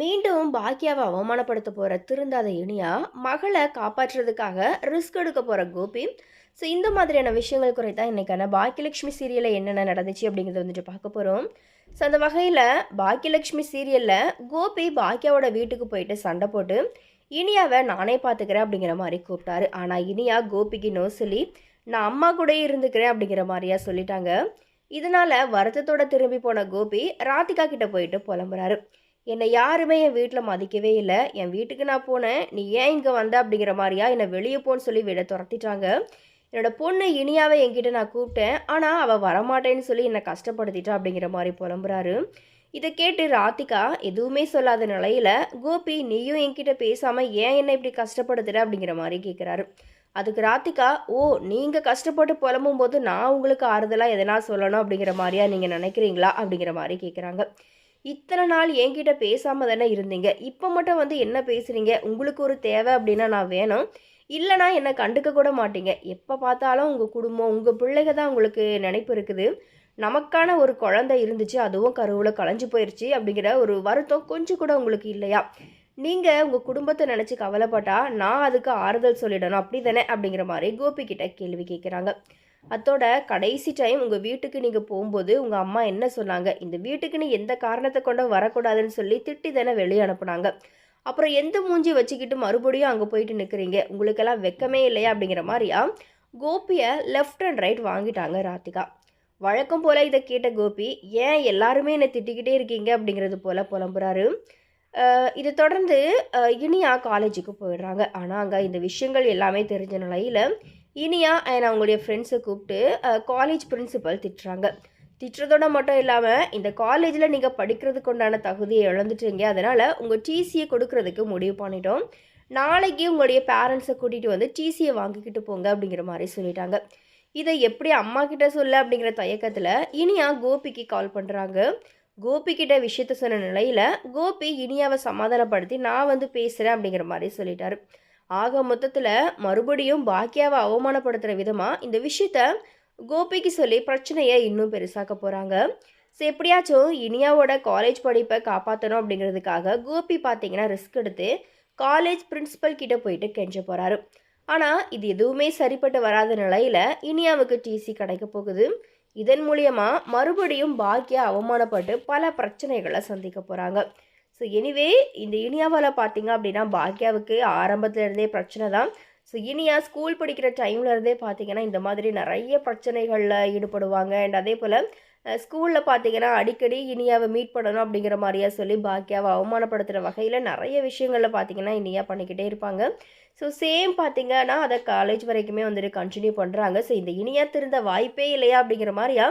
மீண்டும் பாக்கியாவை அவமானப்படுத்த போகிற திருந்தாத இனியா மகளை காப்பாற்றுறதுக்காக ரிஸ்க் எடுக்க போகிற கோபி. ஸோ இந்த மாதிரியான விஷயங்கள் குறைத்தான் இன்றைக்கான பாக்கியலட்சுமி சீரியலில் என்னென்ன நடந்துச்சு அப்படிங்கிறத வந்துட்டு பார்க்க போகிறோம் ஸோ அந்த வகையில் பாக்கியலட்சுமி சீரியலில் கோபி பாக்கியாவோட வீட்டுக்கு போயிட்டு சண்டை போட்டு இனியாவை நானே பார்த்துக்கிறேன் அப்படிங்கிற மாதிரி கூப்பிட்டாரு. ஆனால் இனியா கோபிக்கு நோ சொல்லி நான் அம்மா கூட இருந்துக்கிறேன் அப்படிங்கிற மாதிரியா சொல்லிட்டாங்க. இதனால் வருத்தத்தோட திரும்பி போன கோபி ராதிகா கிட்ட போயிட்டு புலம்புறாரு. என்னை யாருமே என் வீட்டில் மதிக்கவே இல்லை. என் வீட்டுக்கு நான் போனேன். நீ ஏன் இங்கே வந்த அப்படிங்கிற மாதிரியா? என்னை வெளியே போன்னு சொல்லி விட துரத்திட்டாங்க. என்னோட பொண்ணு இனியாவை என்கிட்ட நான் கூப்பிட்டேன். ஆனால் அவள் வரமாட்டேன்னு சொல்லி என்னை கஷ்டப்படுத்திட்டா அப்படிங்கிற மாதிரி புலம்புறாரு. இதை கேட்டு ராதிகா எதுவுமே சொல்லாத நிலையில் கோபி நீயும் என்கிட்ட பேசாமல் ஏன் என்னை இப்படி கஷ்டப்படுத்துற? அப்படிங்கிற மாதிரி கேட்குறாரு அதுக்கு ராதிகா ஓ நீங்கள் கஷ்டப்பட்டு புலம்பும் போது நான் உங்களுக்கு ஆறுதலாக எதனா சொல்லணும்? அப்படிங்கிற மாதிரியா நீங்கள் நினைக்கிறீங்களா? அப்படிங்கிற மாதிரி கேட்குறாங்க இத்தனை நாள் என்கிட்ட பேசாமல் தானே இருந்தீங்க? இப்போ மட்டும் வந்து என்ன பேசுகிறீங்க உங்களுக்கு ஒரு தேவை அப்படின்னா நான் வேணும். இல்லைனா என்னை கண்டுக்க கூட மாட்டீங்க. எப்போ பார்த்தாலும் உங்கள் குடும்பம் உங்கள் பிள்ளைங்க தான் உங்களுக்கு நினைப்பு இருக்குது. நமக்கான ஒரு குழந்தை இருந்துச்சு அதுவும் கருவில் களைஞ்சு போயிடுச்சு அப்படிங்கிற ஒரு வருத்தம் கொஞ்சம் கூட உங்களுக்கு இல்லையா? நீங்கள் உங்கள் குடும்பத்தை நினச்சி கவலைப்பட்டா நான் அதுக்கு ஆறுதல் சொல்லிடணும். அப்படி தானே அப்படிங்கிற மாதிரி கோபி கிட்ட கேள்வி கேட்குறாங்க அத்தோட கடைசி டைம் உங்கள் வீட்டுக்கு நீங்கள் போகும்போது உங்கள் அம்மா என்ன சொன்னாங்க? இந்த வீட்டுக்கு நீ எந்த காரணத்தை கொண்டு வரக்கூடாதுன்னு சொல்லி திட்டி தானே வெளியே அனுப்புனாங்க. அப்புறம் எந்த மூஞ்சி வச்சுக்கிட்டு மறுபடியும் அங்கே போயிட்டு நிற்கிறீங்க உங்களுக்கெல்லாம் வெக்கமே இல்லையா? அப்படிங்கிற மாதிரியா? கோபியை லெஃப்ட் அண்ட் ரைட் வாங்கிட்டாங்க ராதிகா. வழக்கம் போல் இதை கேட்ட கோபி ஏன் எல்லாருமே என்னை திட்டிக்கிட்டே இருக்கீங்க? அப்படிங்கிறது போல் புலம்புறாரு. இதை தொடர்ந்து இனியா காலேஜுக்கு போயிடுறாங்க. ஆனால் அங்கே இந்த விஷயங்கள் எல்லாமே தெரிஞ்ச நிலையில் இனியா அண்ட் அவங்களுடைய ஃப்ரெண்ட்ஸை கூப்பிட்டு காலேஜ் பிரின்சிபல் திட்டுறாங்க. திட்டுறதோட மட்டும் இல்லாமல் இந்த காலேஜில் நீங்கள் படிக்கிறதுக்கு உண்டான தகுதியை இழந்துட்டீங்க. அதனால் உங்கள் டிசியை கொடுக்கறதுக்கு முடிவு பண்ணிட்டோம். நாளைக்கு உங்களுடைய பேரண்ட்ஸை கூட்டிகிட்டு வந்து டிசியை வாங்கிக்கிட்டு போங்க அப்படிங்கிற மாதிரி சொல்லிட்டாங்க. இதை எப்படி அம்மா கிட்ட சொல்ல அப்படிங்கிற தயக்கத்தில் இனியா கோபிக்கு கால் பண்ணுறாங்க கோபி கிட்ட விஷயத்த சொன்ன நிலையில் கோபி இனியாவை சமாதானப்படுத்தி நான் வந்து பேசுகிறேன் அப்படிங்கிற மாதிரி சொல்லிட்டாரு. ஆக மொத்தத்தில் மறுபடியும் பாக்கியாவை அவமானப்படுத்துகிற விதமாக இந்த விஷயத்த கோபிக்கு சொல்லி பிரச்சனையை இன்னும் பெருசாக்க போகிறாங்க ஸோ எப்படியாச்சும் இனியாவோட காலேஜ் படிப்பை காப்பாற்றணும் அப்படிங்கிறதுக்காக கோபி பார்த்தீங்கன்னா ரிஸ்க் எடுத்து காலேஜ் பிரின்ஸிபல் கிட்ட போயிட்டு கெஞ்ச போகிறாரு ஆனால் இது எதுவுமே சரிப்பட்டு வராத நிலையில் இனியாவுக்கு டிசி கிடைக்க போகுது. இதன் மூலியமாக மறுபடியும் பாக்கியா அவமானப்பட்டு பல பிரச்சனைகளை சந்திக்க போகிறாங்க ஸோ எனிவே இந்த இனியாவால் பார்த்தீங்க அப்படின்னா பாக்கியாவுக்கு ஆரம்பத்துலேருந்தே பிரச்சனை தான். ஸோ இனியா ஸ்கூல் படிக்கிற டைம்லேருந்தே பார்த்தீங்கன்னா இந்த மாதிரி நிறைய பிரச்சனைகளில் ஈடுபடுவாங்க. அண்ட் அதே போல் ஸ்கூலில் பார்த்தீங்கன்னா அடிக்கடி இனியாவை மீட் பண்ணணும் அப்படிங்கிற மாதிரியா சொல்லி பாக்கியாவை அவமானப்படுத்துகிற வகையில் நிறைய விஷயங்களில் பார்த்தீங்கன்னா இனியா பண்ணிக்கிட்டே இருப்பாங்க. ஸோ சேம் பார்த்தீங்கன்னா அதை காலேஜ் வரைக்குமே வந்துட்டு கண்டினியூ பண்ணுறாங்க ஸோ இந்த இனியா திருந்த வாய்ப்பே இல்லையா அப்படிங்கிற மாதிரியா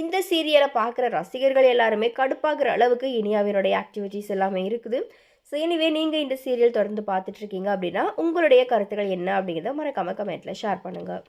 இந்த சீரியலை பார்க்குற ரசிகர்கள் எல்லாருமே கடுப்பாகிற அளவுக்கு இனியாவினுடைய ஆக்டிவிட்டிஸ் எல்லாமே இருக்குது. ஸோ எனிவே நீங்கள் இந்த சீரியல் தொடர்ந்து பார்த்துட்ருக்கீங்க அப்படின்னா உங்களுடைய கருத்துக்கள் என்ன அப்படிங்கிறத மறக்காமல் கமெண்ட்டில் ஷேர் பண்ணுங்கள்